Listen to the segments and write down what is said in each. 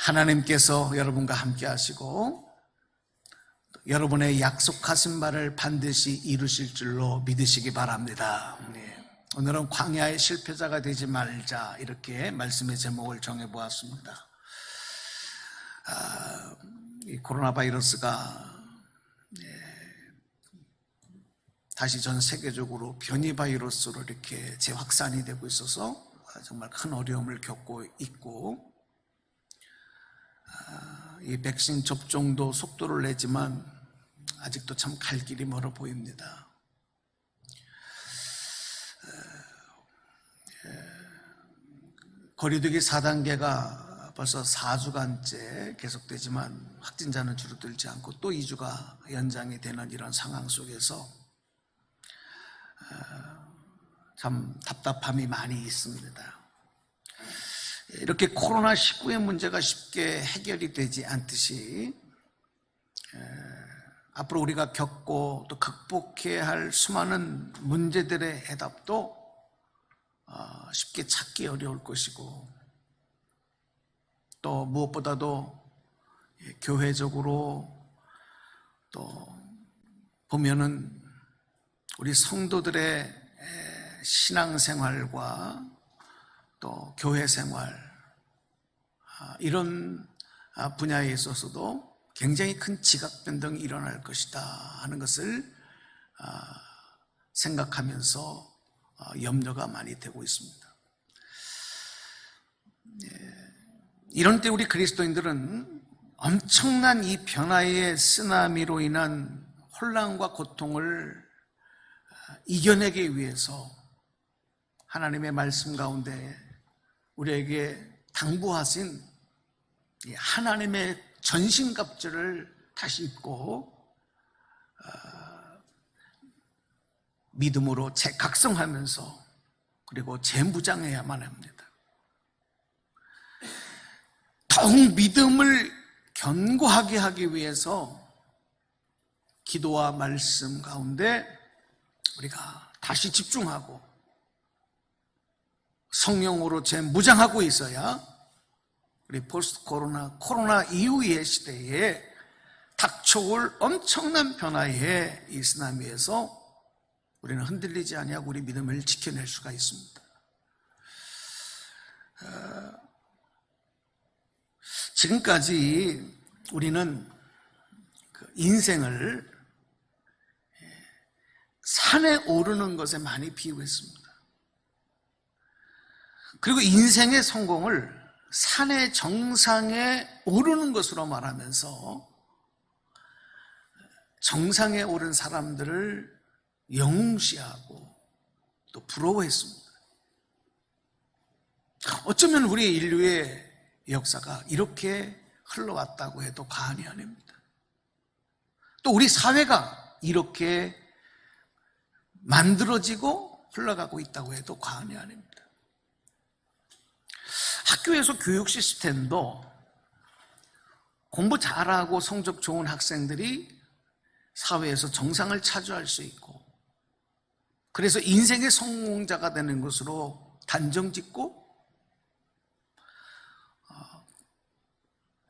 하나님께서 여러분과 함께 하시고 여러분의 약속하신 바를 반드시 이루실 줄로 믿으시기 바랍니다. 네. 오늘은 광야의 실패자가 되지 말자 이렇게 말씀의 제목을 정해 보았습니다. 아, 이 코로나 바이러스가 네, 다시 전 세계적으로 변이 바이러스로 이렇게 재확산이 되고 있어서 정말 큰 어려움을 겪고 있고 이 백신 접종도 속도를 내지만 아직도 참 갈 길이 멀어 보입니다. 거리두기 4단계가 벌써 4주간째 계속되지만 확진자는 줄어들지 않고 또 2주가 연장이 되는 이런 상황 속에서 참 답답함이 많이 있습니다. 이렇게 코로나19의 문제가 쉽게 해결이 되지 않듯이 앞으로 우리가 겪고 또 극복해야 할 수많은 문제들의 해답도 어, 쉽게 찾기 어려울 것이고 또 무엇보다도 교회적으로 또 보면은 우리 성도들의 신앙생활과 또 교회 생활 아, 이런 아, 분야에 있어서도 굉장히 큰 지각 변동이 일어날 것이다 하는 것을 아, 생각하면서 염려가 많이 되고 있습니다. 예, 이런 때 우리 그리스도인들은 엄청난 이 변화의 쓰나미로 인한 혼란과 고통을 이겨내기 위해서 하나님의 말씀 가운데 우리에게 당부하신 하나님의 전신갑주를 다시 입고 어, 믿음으로 재각성하면서 그리고 재무장해야만 합니다. 더욱 믿음을 견고하게 하기 위해서 기도와 말씀 가운데 우리가 다시 집중하고 성령으로 재무장하고 있어야 우리 포스트 코로나, 코로나 이후의 시대에 닥쳐올 엄청난 변화의 이스라미에서 우리는 흔들리지 아니하고 우리 믿음을 지켜낼 수가 있습니다. 어, 지금까지 우리는 그 인생을 산에 오르는 것에 많이 비유했습니다. 그리고 인생의 성공을 산의 정상에 오르는 것으로 말하면서 정상에 오른 사람들을 영웅시하고 또 부러워했습니다. 어쩌면 우리 인류의 역사가 이렇게 흘러왔다고 해도 과언이 아닙니다. 또 우리 사회가 이렇게 만들어지고 흘러가고 있다고 해도 과언이 아닙니다. 학교에서 교육 시스템도 공부 잘하고 성적 좋은 학생들이 사회에서 정상을 차지할 수 있고 그래서 인생의 성공자가 되는 것으로 단정 짓고 어,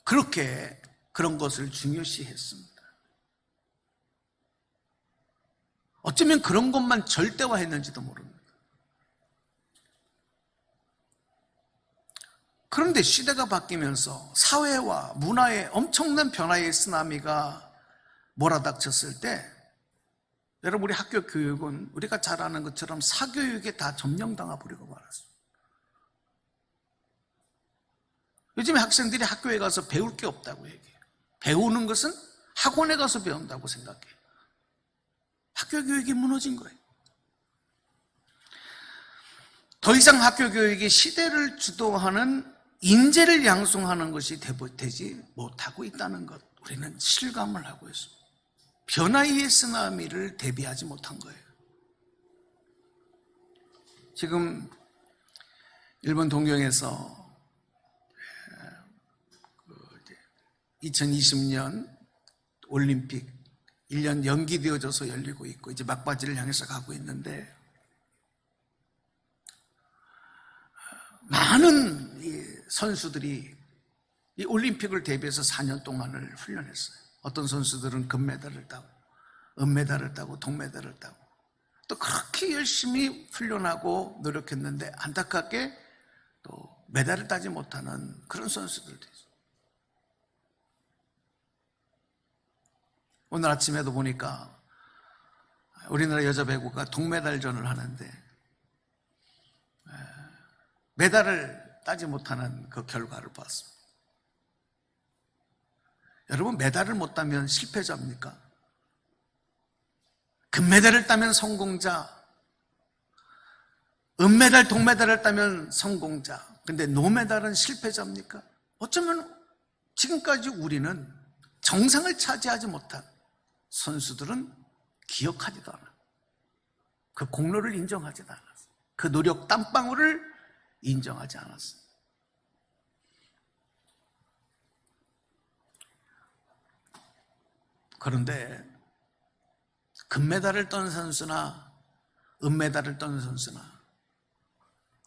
그렇게 그런 것을 중요시 했습니다. 어쩌면 그런 것만 절대화했는지도 모릅니다. 그런데 시대가 바뀌면서 사회와 문화의 엄청난 변화의 쓰나미가 몰아닥쳤을 때 여러분 우리 학교 교육은 우리가 잘 아는 것처럼 사교육에 다 점령당하 버리고 말았어요. 요즘에 학생들이 학교에 가서 배울 게 없다고 얘기해요. 배우는 것은 학원에 가서 배운다고 생각해요. 학교 교육이 무너진 거예요. 더 이상 학교 교육이 시대를 주도하는 인재를 양성하는 것이 되지 못하고 있다는 것 우리는 실감을 하고 있습니다. 변화의 쓰나미를 대비하지 못한 거예요. 지금 일본 동경에서 2020년 그 올림픽 1년 연기되어져서 열리고 있고 이제 막바지를 향해서 가고 있는데 많은 선수들이 이 올림픽을 대비해서 4년 동안을 훈련했어요. 어떤 선수들은 금메달을 따고, 은메달을 따고, 동메달을 따고, 또 그렇게 열심히 훈련하고 노력했는데 안타깝게 또 메달을 따지 못하는 그런 선수들도 있어요. 오늘 아침에도 보니까 우리나라 여자 배구가 동메달전을 하는데 메달을 따지 못하는 그 결과를 봤습니다. 여러분 메달을 못 따면 실패자입니까? 금메달을 따면 성공자, 은메달, 동메달을 따면 성공자. 근데 노메달은 실패자입니까? 어쩌면 지금까지 우리는 정상을 차지하지 못한 선수들은 기억하지도 않아. 그 공로를 인정하지도 않았어. 그 노력 땀방울을 인정하지 않았어. 그런데 금메달을 떤 선수나 은메달을 떤 선수나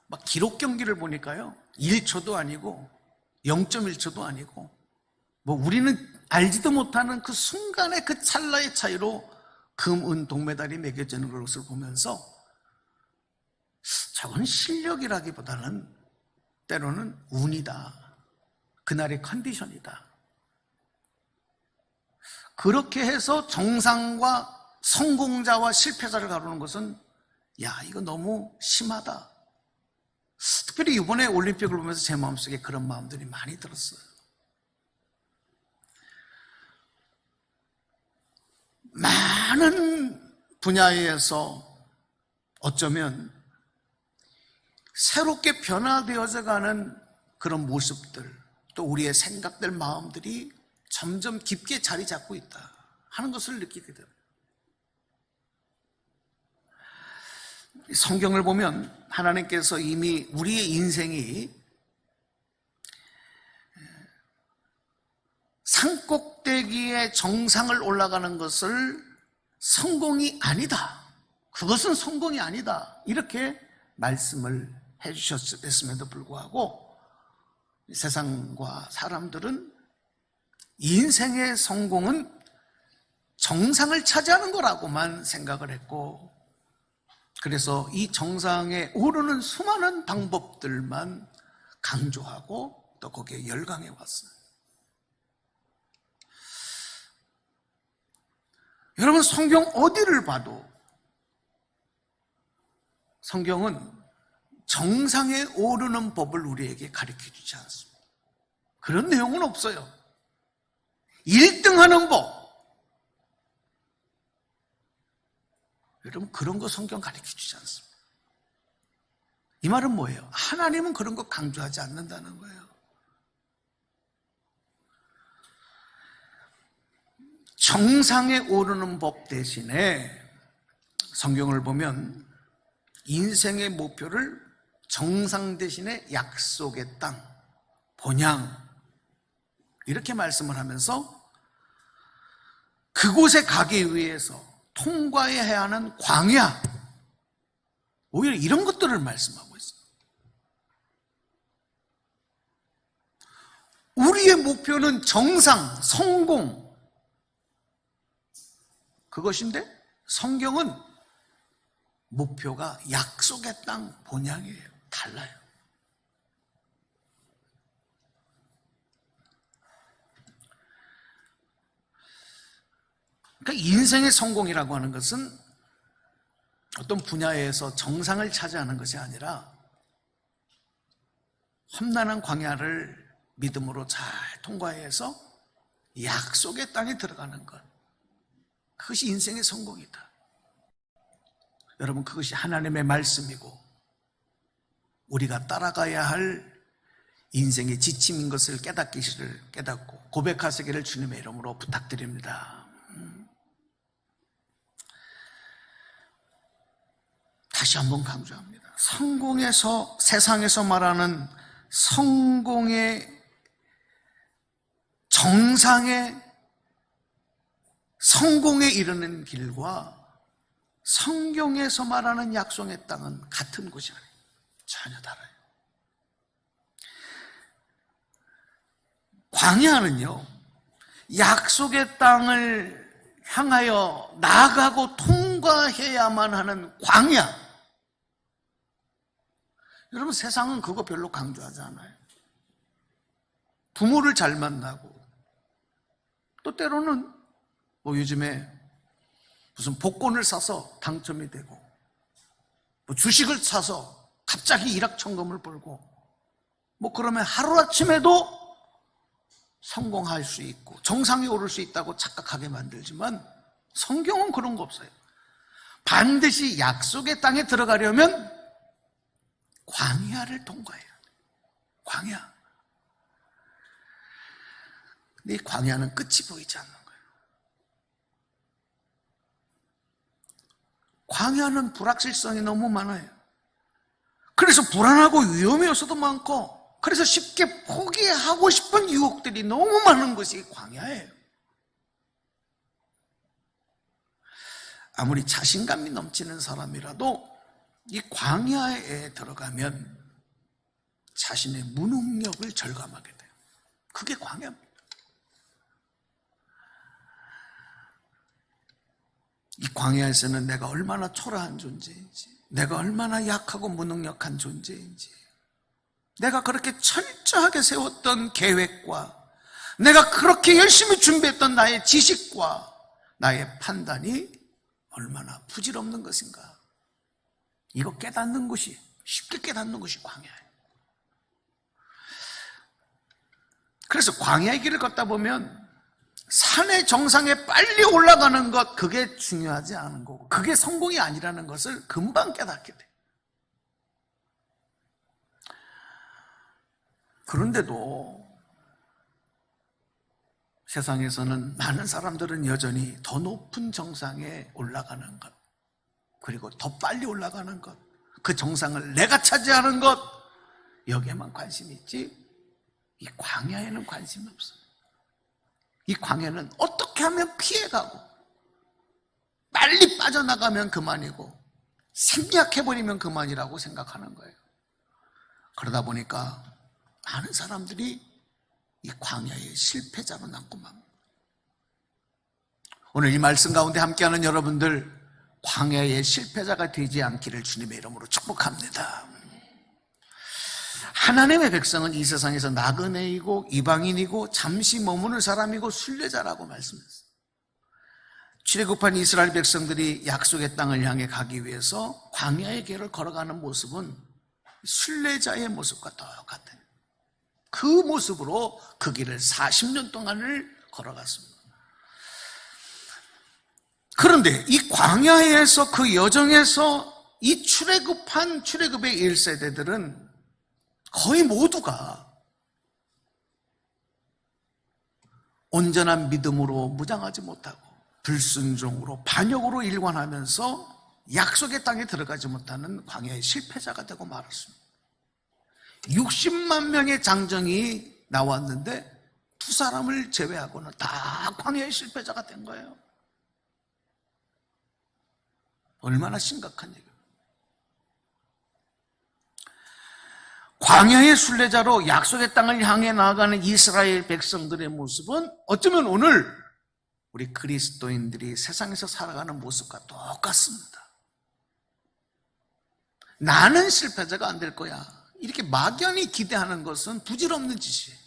막 기록 경기를 보니까요 1초도 아니고 0.1초도 아니고 뭐 우리는 알지도 못하는 그 순간의 그 찰나의 차이로 금, 은, 동메달이 매겨지는 것을 보면서 저건 실력이라기보다는 때로는 운이다. 그날의 컨디션이다. 그렇게 해서 정상과 성공자와 실패자를 가르는 것은 야, 이거 너무 심하다. 특별히 이번에 올림픽을 보면서 제 마음속에 그런 마음들이 많이 들었어요. 많은 분야에서 어쩌면 새롭게 변화되어져 가는 그런 모습들, 또 우리의 생각들, 마음들이 점점 깊게 자리 잡고 있다 하는 것을 느끼게 됩니다. 성경을 보면 하나님께서 이미 우리의 인생이 산꼭대기의 정상을 올라가는 것을 성공이 아니다. 그것은 성공이 아니다. 이렇게 말씀을 해주셨음에도 불구하고 세상과 사람들은 인생의 성공은 정상을 차지하는 거라고만 생각을 했고 그래서 이 정상에 오르는 수많은 방법들만 강조하고 또 거기에 열광해 왔어요. 여러분 성경 어디를 봐도 성경은 정상에 오르는 법을 우리에게 가르쳐 주지 않습니다. 그런 내용은 없어요. 1등 하는 법. 여러분, 그런 거 성경 가르쳐 주지 않습니다. 이 말은 뭐예요? 하나님은 그런 거 강조하지 않는다는 거예요. 정상에 오르는 법 대신에 성경을 보면 인생의 목표를 정상 대신에 약속의 땅, 본향, 이렇게 말씀을 하면서 그곳에 가기 위해서 통과해야 하는 광야, 오히려 이런 것들을 말씀하고 있어요. 우리의 목표는 정상, 성공, 그것인데 성경은 목표가 약속의 땅 본향이에요. 달라요. 그러니까 인생의 성공이라고 하는 것은 어떤 분야에서 정상을 차지하는 것이 아니라 험난한 광야를 믿음으로 잘 통과해서 약속의 땅에 들어가는 것. 그것이 인생의 성공이다. 여러분, 그것이 하나님의 말씀이고, 우리가 따라가야 할 인생의 지침인 것을 깨닫기를 깨닫고 고백하시기를 주님의 이름으로 부탁드립니다. 음. 다시 한번 강조합니다. 성공에서, 세상에서 말하는 성공의 정상의 성공에 이르는 길과 성경에서 말하는 약속의 땅은 같은 곳이 아니에요. 전혀 달라요. 광야는요, 약속의 땅을 향하여 나아가고 통과해야만 하는 광야. 여러분 세상은 그거 별로 강조하지 않아요. 부모를 잘 만나고 또 때로는 뭐 요즘에 무슨 복권을 사서 당첨이 되고 뭐 주식을 사서 갑자기 일확천금을 벌고 뭐 그러면 하루아침에도 성공할 수 있고 정상에 오를 수 있다고 착각하게 만들지만 성경은 그런 거 없어요. 반드시 약속의 땅에 들어가려면 광야를 통과해야 돼. 광야. 근데 이 광야는 끝이 보이지 않는 거예요. 광야는 불확실성이 너무 많아요. 그래서 불안하고 위험이 요소도 많고 그래서 쉽게 포기하고 싶은 유혹들이 너무 많은 것이 광야예요. 아무리 자신감이 넘치는 사람이라도 이 광야에 들어가면 자신의 무능력을 절감하게 돼요. 그게 광야입니다. 이 광야에서는 내가 얼마나 초라한 존재인지, 내가 얼마나 약하고 무능력한 존재인지, 내가 그렇게 철저하게 세웠던 계획과 내가 그렇게 열심히 준비했던 나의 지식과 나의 판단이 얼마나 부질없는 것인가. 이거 깨닫는 것이, 쉽게 깨닫는 것이 광야예요. 그래서 광야의 길을 걷다 보면 산의 정상에 빨리 올라가는 것, 그게 중요하지 않은 거고, 그게 성공이 아니라는 것을 금방 깨닫게 돼. 그런데도 세상에서는 많은 사람들은 여전히 더 높은 정상에 올라가는 것, 그리고 더 빨리 올라가는 것, 그 정상을 내가 차지하는 것, 여기에만 관심이 있지, 이 광야에는 관심이 없어요. 이 광야는 어떻게 하면 피해가고, 빨리 빠져나가면 그만이고, 생략해버리면 그만이라고 생각하는 거예요. 그러다 보니까 많은 사람들이 이 광야의 실패자로 남고만. 오늘 이 말씀 가운데 함께하는 여러분들 광야의 실패자가 되지 않기를 주님의 이름으로 축복합니다. 하나님의 백성은 이 세상에서 나그네이고 이방인이고 잠시 머무는 사람이고 순례자라고 말씀했어요. 출애굽한 이스라엘 백성들이 약속의 땅을 향해 가기 위해서 광야의 길을 걸어가는 모습은 순례자의 모습과 똑같아요. 그 모습으로 그 길을 40년 동안을 걸어갔습니다. 그런데 이 광야에서 그 여정에서 이 출애굽한 출애굽의 1세대들은 거의 모두가 온전한 믿음으로 무장하지 못하고 불순종으로 반역으로 일관하면서 약속의 땅에 들어가지 못하는 광야의 실패자가 되고 말았습니다. 60만 명의 장정이 나왔는데 두 사람을 제외하고는 다 광야의 실패자가 된 거예요. 얼마나 심각한 얘기예요. 광야의 순례자로 약속의 땅을 향해 나아가는 이스라엘 백성들의 모습은 어쩌면 오늘 우리 그리스도인들이 세상에서 살아가는 모습과 똑같습니다. 나는 실패자가 안 될 거야. 이렇게 막연히 기대하는 것은 부질없는 짓이에요.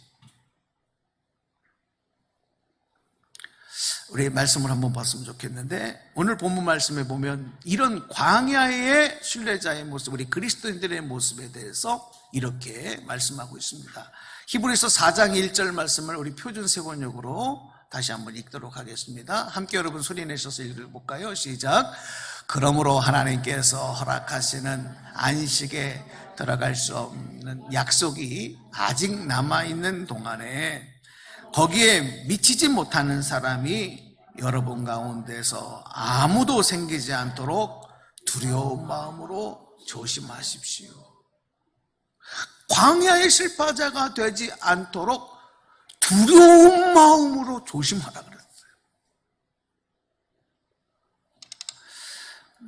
우리 말씀을 한번 봤으면 좋겠는데 오늘 본문 말씀에 보면 이런 광야의 순례자의 모습, 우리 그리스도인들의 모습에 대해서 이렇게 말씀하고 있습니다. 히브리서 4장 1절 말씀을 우리 표준 세번역으로 다시 한번 읽도록 하겠습니다. 함께 여러분 소리 내셔서 읽어볼까요? 시작. 그러므로 하나님께서 허락하시는 안식에 들어갈 수 없는 약속이 아직 남아있는 동안에 거기에 미치지 못하는 사람이 여러분 가운데서 아무도 생기지 않도록 두려운 마음으로 조심하십시오. 광야의 실파자가 되지 않도록 두려운 마음으로 조심하라 그랬어요.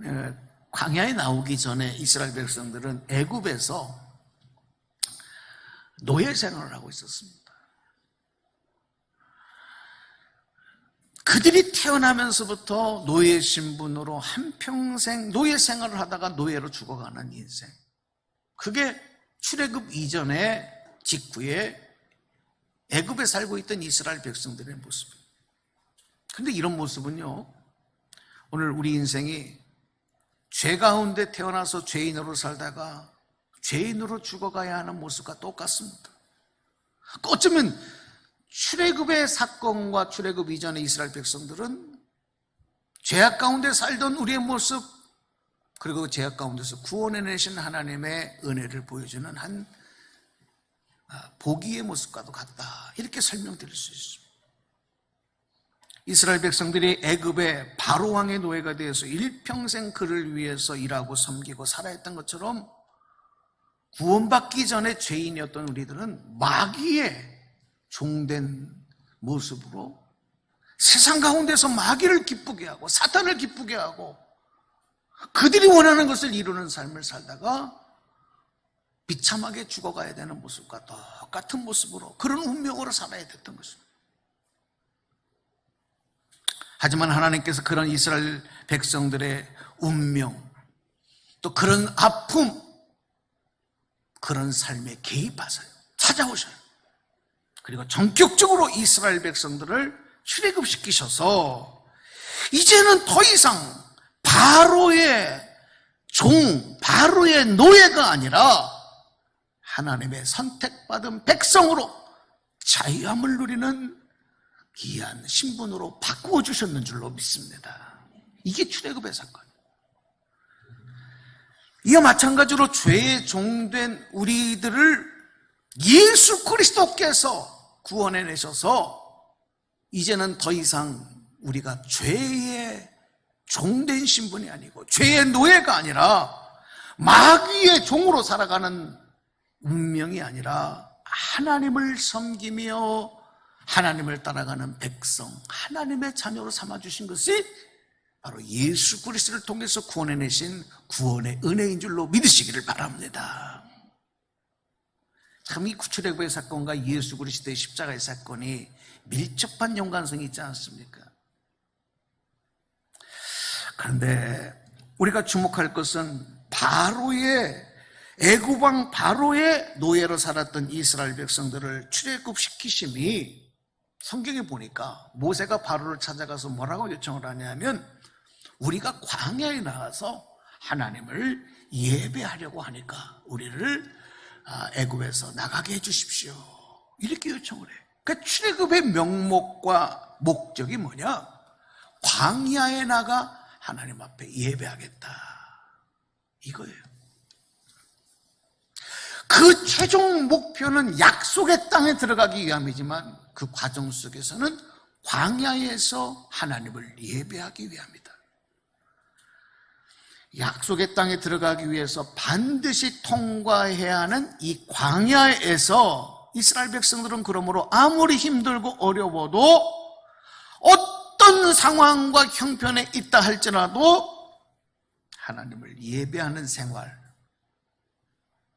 네, 광야에 나오기 전에 이스라엘 백성들은 애굽에서 노예 생활을 하고 있었습니다. 그들이 태어나면서부터 노예 신분으로 한평생 노예 생활을 하다가 노예로 죽어가는 인생. 그게 출애굽 이전에 직후에 애굽에 살고 있던 이스라엘 백성들의 모습이에요. 근데 이런 모습은요. 오늘 우리 인생이 죄 가운데 태어나서 죄인으로 살다가 죄인으로 죽어가야 하는 모습과 똑같습니다. 어쩌면 출애굽의 사건과 출애굽 이전의 이스라엘 백성들은 죄악 가운데 살던 우리의 모습 그리고 그 죄악 가운데서 구원해내신 하나님의 은혜를 보여주는 한 아, 보기의 모습과도 같다 이렇게 설명드릴 수 있습니다. 이스라엘 백성들이 애굽의 바로 왕의 노예가 되어서 일평생 그를 위해서 일하고 섬기고 살아했던 것처럼 구원받기 전에 죄인이었던 우리들은 마귀의 종된 모습으로 세상 가운데서 마귀를 기쁘게 하고 사탄을 기쁘게 하고 그들이 원하는 것을 이루는 삶을 살다가 비참하게 죽어가야 되는 모습과 똑같은 모습으로 그런 운명으로 살아야 됐던 것입니다. 하지만 하나님께서 그런 이스라엘 백성들의 운명, 또 그런 아픔, 그런 삶에 개입하세요. 찾아오셔요. 그리고 전격적으로 이스라엘 백성들을 출애굽시키셔서 이제는 더 이상 바로의 종, 바로의 노예가 아니라 하나님의 선택받은 백성으로 자유함을 누리는 귀한 신분으로 바꾸어 주셨는 줄로 믿습니다. 이게 출애굽의 사건. 이와 마찬가지로 죄의 종된 우리들을 예수 그리스도께서 구원해 내셔서 이제는 더 이상 우리가 죄의 종된 신분이 아니고 죄의 노예가 아니라 마귀의 종으로 살아가는 운명이 아니라 하나님을 섬기며 하나님을 따라가는 백성, 하나님의 자녀로 삼아주신 것이 바로 예수 그리스도를 통해서 구원해내신 구원의 은혜인 줄로 믿으시기를 바랍니다. 참 이 구출애굽의 사건과 예수 그리스도의 십자가의 사건이 밀접한 연관성이 있지 않습니까? 그런데 우리가 주목할 것은 바로의 애굽왕 바로의 노예로 살았던 이스라엘 백성들을 출애굽시키심이 성경에 보니까 모세가 바로를 찾아가서 뭐라고 요청을 하냐면 우리가 광야에 나가서 하나님을 예배하려고 하니까 우리를 아, 애굽에서 나가게 해 주십시오. 이렇게 요청을 해. 그 출애굽의 명목과 목적이 뭐냐? 광야에 나가 하나님 앞에 예배하겠다. 이거예요. 그 최종 목표는 약속의 땅에 들어가기 위함이지만 그 과정 속에서는 광야에서 하나님을 예배하기 위함이다. 약속의 땅에 들어가기 위해서 반드시 통과해야 하는 이 광야에서 이스라엘 백성들은 그러므로 아무리 힘들고 어려워도 어떤 상황과 형편에 있다 할지라도 하나님을 예배하는 생활,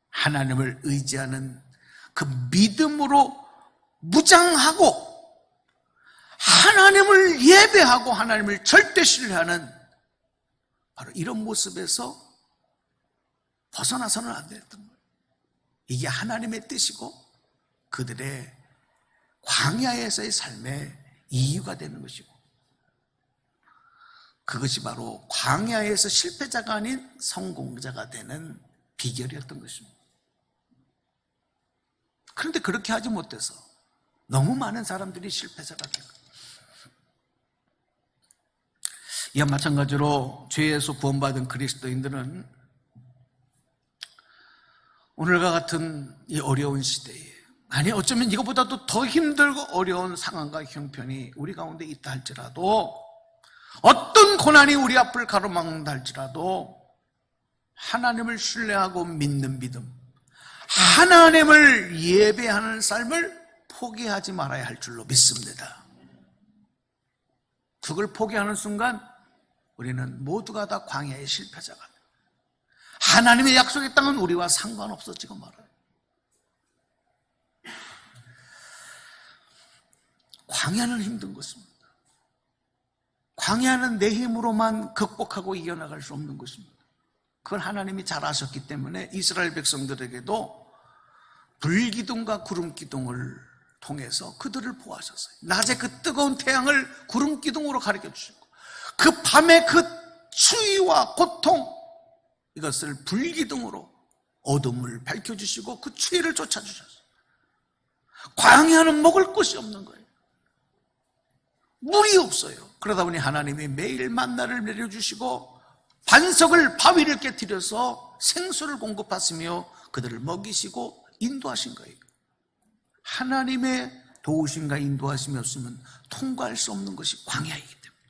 하나님을 의지하는 그 믿음으로 무장하고 하나님을 예배하고 하나님을 절대 신뢰하는 바로 이런 모습에서 벗어나서는 안 됐던 거예요. 이게 하나님의 뜻이고 그들의 광야에서의 삶의 이유가 되는 것이고 그것이 바로 광야에서 실패자가 아닌 성공자가 되는 비결이었던 것입니다. 그런데 그렇게 하지 못해서 너무 많은 사람들이 실패자가 된 거예요. 이와 마찬가지로 죄에서 구원받은 그리스도인들은 오늘과 같은 이 어려운 시대에 아니 어쩌면 이것보다도 더 힘들고 어려운 상황과 형편이 우리 가운데 있다 할지라도 어떤 고난이 우리 앞을 가로막는다 할지라도 하나님을 신뢰하고 믿는 믿음 하나님을 예배하는 삶을 포기하지 말아야 할 줄로 믿습니다. 그걸 포기하는 순간 우리는 모두가 다 광야의 실패자가 돼. 하나님의 약속의 땅은 우리와 상관없어지고 말아요. 광야는 힘든 것입니다. 광야는 내 힘으로만 극복하고 이겨나갈 수 없는 것입니다. 그걸 하나님이 잘 아셨기 때문에 이스라엘 백성들에게도 불기둥과 구름기둥을 통해서 그들을 보호하셨어요. 낮에 그 뜨거운 태양을 구름기둥으로 가르쳐 주시고 그 밤에 그 추위와 고통 이것을 불기둥으로 어둠을 밝혀주시고 그 추위를 쫓아주셨어요. 광야는 먹을 것이 없는 거예요. 물이 없어요. 그러다 보니 하나님이 매일 만나를 내려주시고 반석을 바위를 깨뜨려서 생수를 공급하시며 그들을 먹이시고 인도하신 거예요. 하나님의 도우심과 인도하심이 없으면 통과할 수 없는 것이 광야이기 때문에.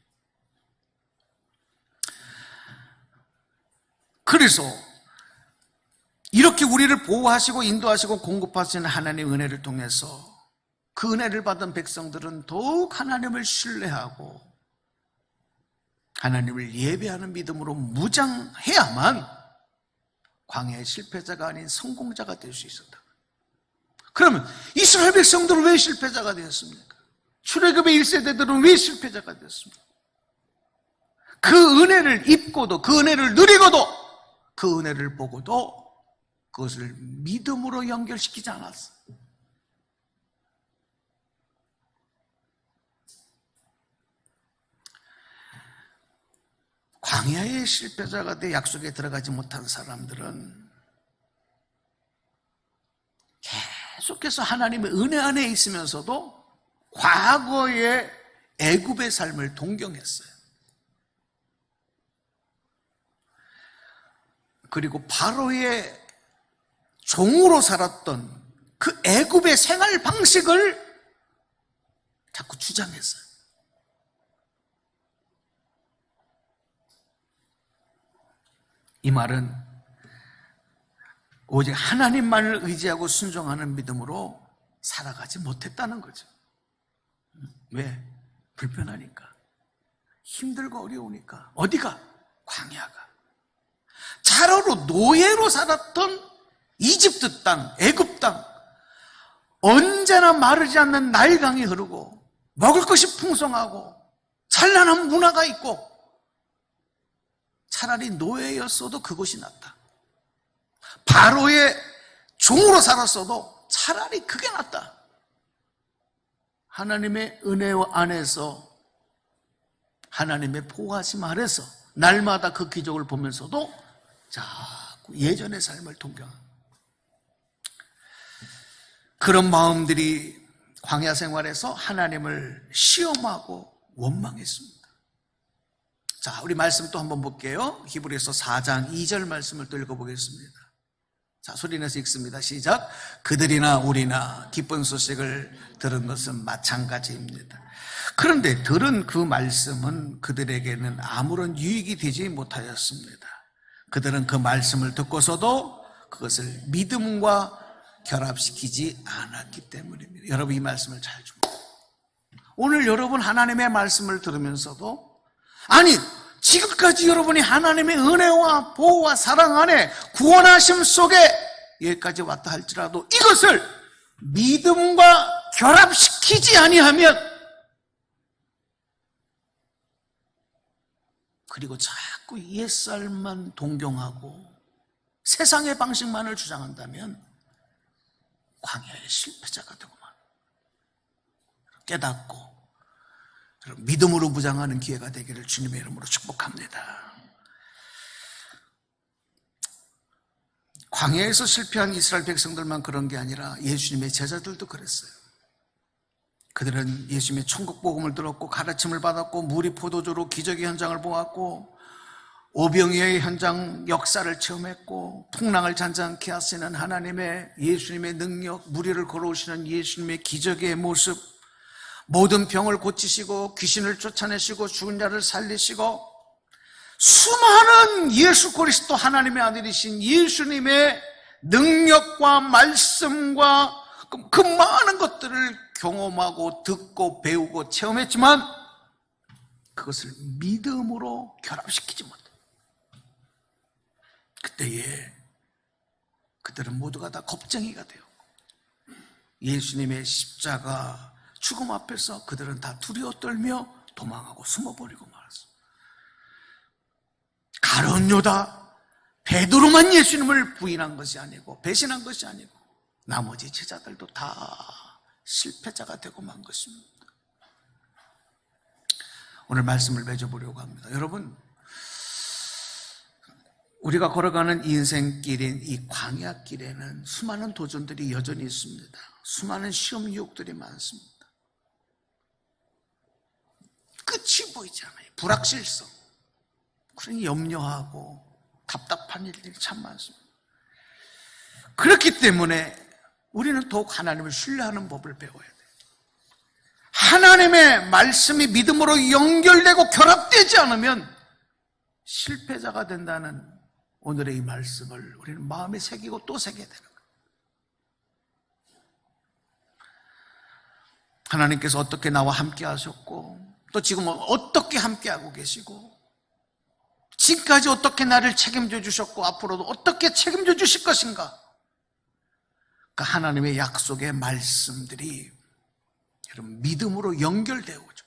그래서 이렇게 우리를 보호하시고 인도하시고 공급하시는 하나님의 은혜를 통해서 그 은혜를 받은 백성들은 더욱 하나님을 신뢰하고 하나님을 예배하는 믿음으로 무장해야만 광야의 실패자가 아닌 성공자가 될 수 있었다. 그러면 이스라엘 백성들은 왜 실패자가 되었습니까? 출애굽의 1세대들은 왜 실패자가 되었습니까? 그 은혜를 입고도 그 은혜를 누리고도 그 은혜를 보고도 그것을 믿음으로 연결시키지 않았어. 광야의 실패자가 돼 약속에 들어가지 못한 사람들은 계속해서 하나님의 은혜 안에 있으면서도 과거의 애굽의 삶을 동경했어요. 그리고 바로의 종으로 살았던 그 애굽의 생활 방식을 자꾸 주장했어요. 이 말은 오직 하나님만을 의지하고 순종하는 믿음으로 살아가지 못했다는 거죠. 왜? 불편하니까. 힘들고 어려우니까. 어디가? 광야가. 차로로 노예로 살았던 이집트 땅, 애굽 땅. 언제나 마르지 않는 날강이 흐르고 먹을 것이 풍성하고 찬란한 문화가 있고 차라리 노예였어도 그것이 낫다. 바로의 종으로 살았어도 차라리 그게 낫다. 하나님의 은혜 안에서 하나님의 보호하심 아래서 날마다 그 기적을 보면서도 자꾸 예전의 삶을 동경합니다. 그런 마음들이 광야 생활에서 하나님을 시험하고 원망했습니다. 자, 우리 말씀 또 한번 볼게요. 히브리서 4장 2절 말씀을 또 읽어보겠습니다. 자, 소리내서 읽습니다. 시작. 그들이나 우리나 기쁜 소식을 들은 것은 마찬가지입니다. 그런데 들은 그 말씀은 그들에게는 아무런 유익이 되지 못하였습니다. 그들은 그 말씀을 듣고서도 그것을 믿음과 결합시키지 않았기 때문입니다. 여러분 이 말씀을 잘 줍니다. 오늘 여러분 하나님의 말씀을 들으면서도 아니 지금까지 여러분이 하나님의 은혜와 보호와 사랑 안에 구원하심 속에 여기까지 왔다 할지라도 이것을 믿음과 결합시키지 아니하면 그리고 자꾸 옛살만 동경하고 세상의 방식만을 주장한다면 광야의 실패자가 되고만 깨닫고 믿음으로 무장하는 기회가 되기를 주님의 이름으로 축복합니다. 광야에서 실패한 이스라엘 백성들만 그런 게 아니라 예수님의 제자들도 그랬어요. 그들은 예수님의 천국 복음을 들었고 가르침을 받았고 물이 포도주로 기적의 현장을 보았고 오병이의 현장 역사를 체험했고 풍랑을 잔잔케 하시는 하나님의 예수님의 능력, 무리를 걸어오시는 예수님의 기적의 모습, 모든 병을 고치시고 귀신을 쫓아내시고 죽은 자를 살리시고 수많은 예수 그리스도 하나님의 아들이신 예수님의 능력과 말씀과 그 많은 것들을 경험하고 듣고 배우고 체험했지만 그것을 믿음으로 결합시키지 못해. 그때에 그들은 모두가 다 겁쟁이가 돼요. 예수님의 십자가 죽음 앞에서 그들은 다 두려워 떨며 도망하고 숨어버리고 말았어. 가론 요다 베드로만 예수님을 부인한 것이 아니고 배신한 것이 아니고 나머지 제자들도 다 실패자가 되고 만 것입니다. 오늘 말씀을 맺어보려고 합니다. 여러분, 우리가 걸어가는 인생길인 이 광야길에는 수많은 도전들이 여전히 있습니다. 수많은 시험 유혹들이 많습니다. 끝이 보이지 않아요. 불확실성. 그러니 염려하고 답답한 일들이 참 많습니다. 그렇기 때문에 우리는 더욱 하나님을 신뢰하는 법을 배워야 돼요. 하나님의 말씀이 믿음으로 연결되고 결합되지 않으면 실패자가 된다는 오늘의 이 말씀을 우리는 마음에 새기고 또 새겨야 되는 거예요. 하나님께서 어떻게 나와 함께 하셨고 또 지금 어떻게 함께 하고 계시고 지금까지 어떻게 나를 책임져 주셨고 앞으로도 어떻게 책임져 주실 것인가 그 하나님의 약속의 말씀들이 여러분 믿음으로 연결되어 오죠.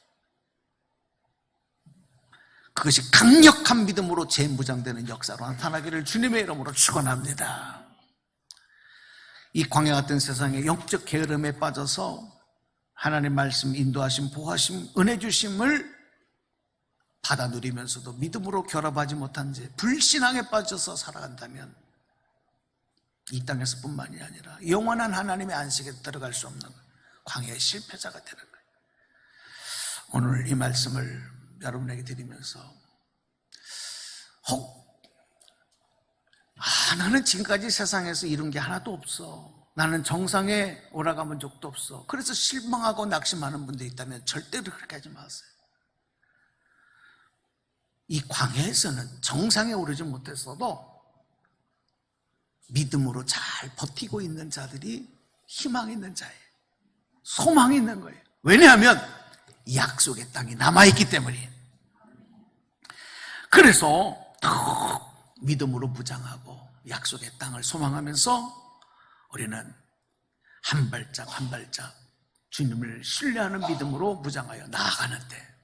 그것이 강력한 믿음으로 재무장되는 역사로 나타나기를 주님의 이름으로 축원합니다. 이 광야 같은 세상에 영적 게으름에 빠져서 하나님 말씀 인도하심, 보하심, 은혜 주심을 받아 누리면서도 믿음으로 결합하지 못한 채 불신앙에 빠져서 살아간다면 이 땅에서뿐만이 아니라 영원한 하나님의 안식에 들어갈 수 없는 광야의 실패자가 되는 거예요. 오늘 이 말씀을 여러분에게 드리면서 혹 아, 나는 지금까지 세상에서 이룬 게 하나도 없어. 나는 정상에 올라가본 적도 없어. 그래서 실망하고 낙심하는 분들이 있다면 절대로 그렇게 하지 마세요. 이 광야에서는 정상에 오르지 못했어도 믿음으로 잘 버티고 있는 자들이 희망 있는 자예요. 소망이 있는 거예요. 왜냐하면 약속의 땅이 남아있기 때문이에요. 그래서 더 믿음으로 무장하고 약속의 땅을 소망하면서 우리는 한 발짝 한 발짝 주님을 신뢰하는 믿음으로 무장하여 나아가는데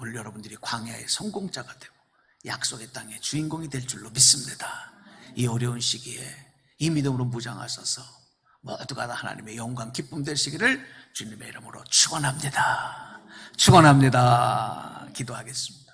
오늘 여러분들이 광야의 성공자가 되고 약속의 땅의 주인공이 될 줄로 믿습니다. 이 어려운 시기에 이 믿음으로 무장하셔서 모두가 다 하나님의 영광 기쁨 되시기를 주님의 이름으로 축원합니다. 축원합니다. 기도하겠습니다.